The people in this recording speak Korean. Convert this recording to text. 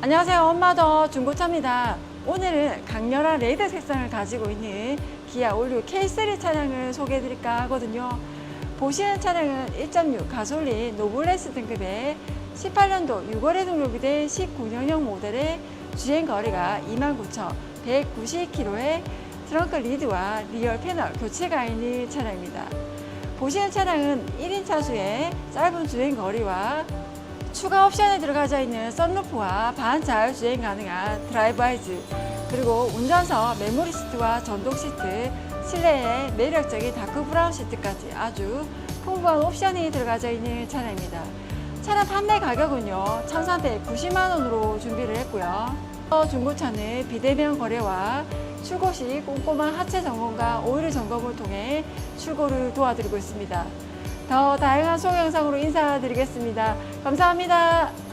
안녕하세요. 엄마더 중고차입니다. 오늘은 강렬한 레드 색상을 가지고 있는 기아 올류 K3 차량을 소개해 드릴까 하거든요. 보시는 차량은 1.6 가솔린 노블레스 등급의 18년도 6월에 등록이 된 19년형 모델의 주행 거리가 29,190km의 트렁크 리드와 리얼 패널 교체가 있는 차량입니다. 보시는 차량은 1인 차수의 짧은 주행 거리와 추가 옵션에 들어가져 있는 썬루프와 반자율 주행 가능한 드라이브 아이즈 그리고 운전석 메모리 시트와 전동 시트 실내에 매력적인 다크 브라운 시트까지 아주 풍부한 옵션이 들어가져 있는 차량입니다. 차량 판매 가격은요 1,390만 원으로 준비를 했고요. 어, 중고차는 비대면 거래와 출고 시 꼼꼼한 하체 점검과 오일 점검을 통해 출고를 도와드리고 있습니다. 더 다양한 소개 영상으로 인사드리겠습니다. 감사합니다.